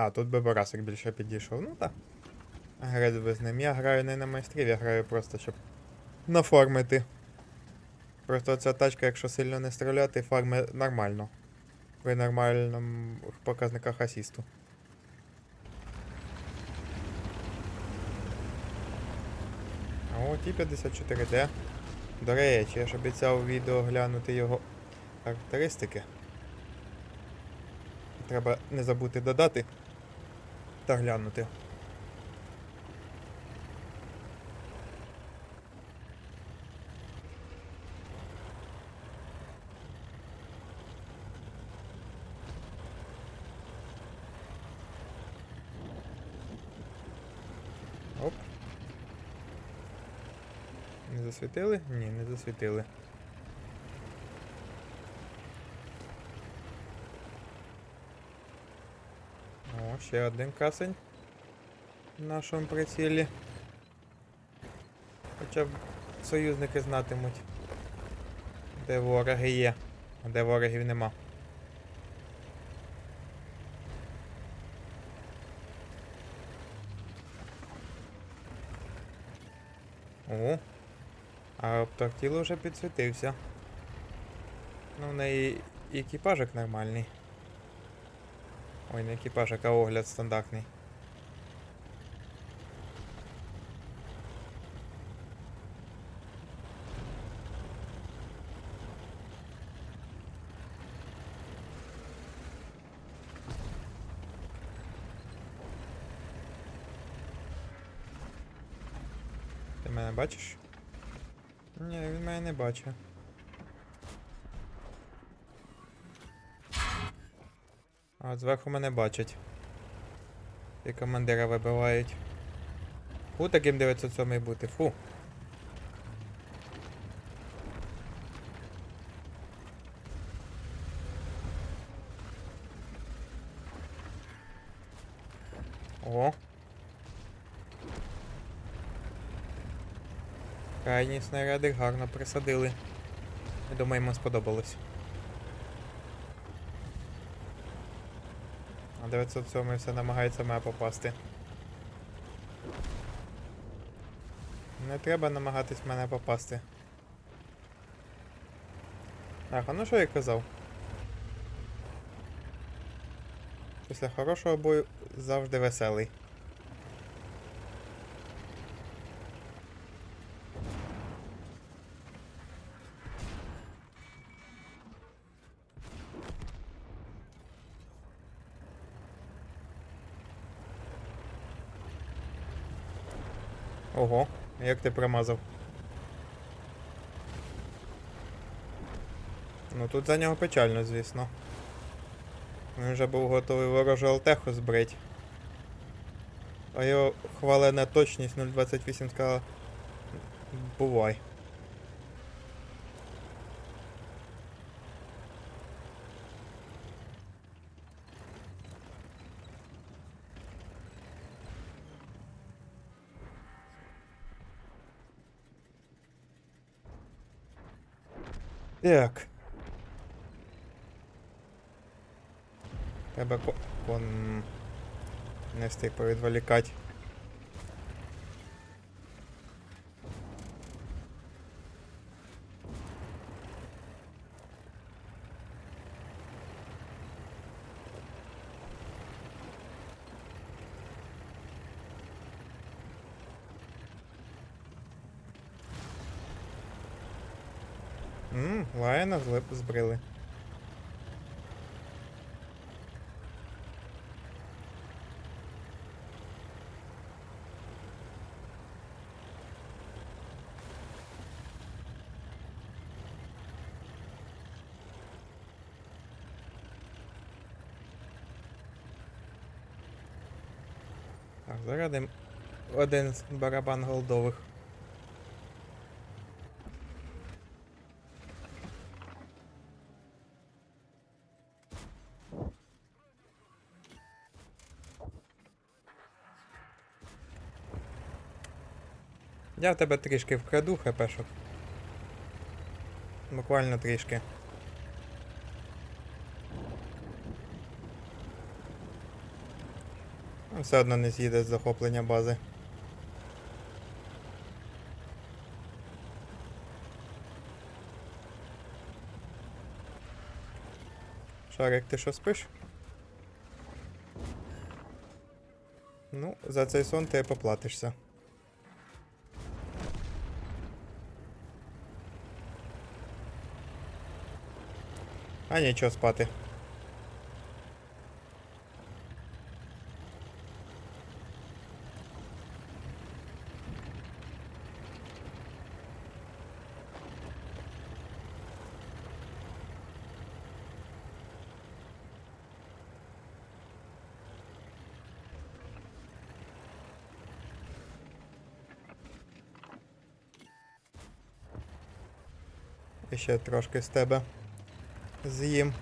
А, тут би Борасик більше підійшов. Ну так. Грати би з ним. Я граю не на майстрів, я граю просто, щоб нафармити. Просто ця тачка, якщо сильно не стріляти, фарми нормально. При нормальному показниках асісту. А от і 54D. До речі, я ж обіцяв відео глянути його характеристики. Треба не забути додати та глянути. Оп. Не засвітили? Ні, не засвітили. О, ще один красень в нашому прицілі. Хоча б союзники знатимуть, де вороги є, а де ворогів нема. О, а Птахтіло вже підсвітився. Ну, в неї екіпажик нормальний. Ой, не екіпажик, а огляд стандартний. Ти мене бачиш? Ні, він мене не бачить. А зверху мене бачать. І командира вибивають. Фу, таким 907 бути, фу. О. Крайні снаряди гарно присадили. Думаю, йому сподобалось. 907 все намагається мене попасти. Не треба намагатись мене попасти. Так, а ну що я казав? Після хорошого бою завжди веселий. Ого, як ти промазав. Ну тут за нього печально, звісно. Він вже був готовий ворожу алтеху збрить. А його хвалена точність 0.28 сказала. Бувай. Так. Треба ко- кон... Не встиг повідволікати. Ммм, лайна збрили. Так, заради один барабан голдових. Я в тебе трішки вкраду хпшок. Буквально трішки. Ну, Все одно не з'їде з захоплення бази. Шарик, ти що спиш? Ну, за цей сон ти поплатишся. А нічого спати. Ще трошки з тебе з'їм.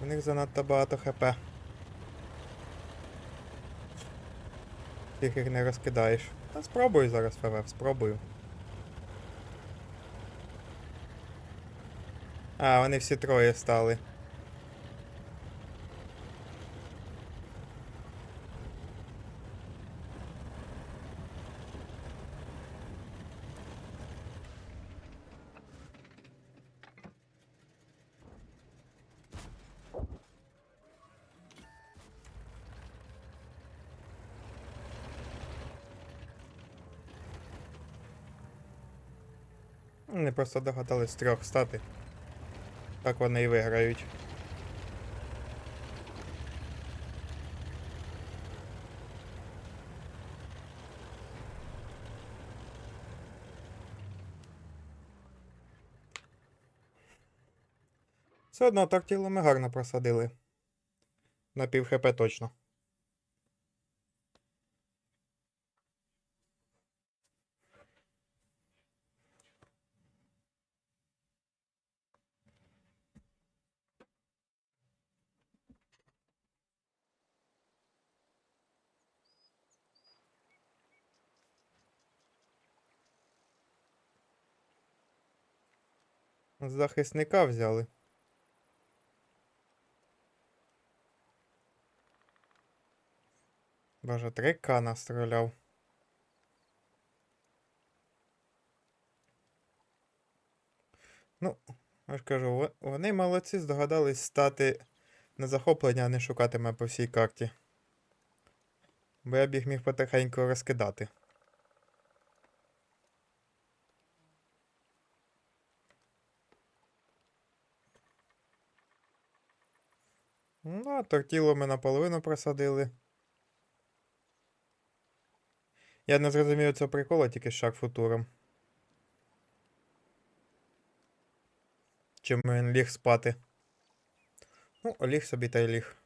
У них занадто багато хп. Їх їх не розкидаєш. Та спробую зараз ФВ, спробую. А, вони всі троє стали. Вони просто догадались трьох стати. Так вони і виграють. Все одно тортілу ми гарно просадили. На пів хп точно. Захисника взяли. Боже, 3К настріляв. Ну, я ж кажу, вони молодці, здогадались стати на захоплення, а не шукати мене по всій карті. Бо я б їх міг потихеньку розкидати. Ну, а тортіло ми наполовину просадили. Я не зрозумію цього прикола тільки з шарфутуром. Чим він ліг спати. Ну, ліг собі та й ліг.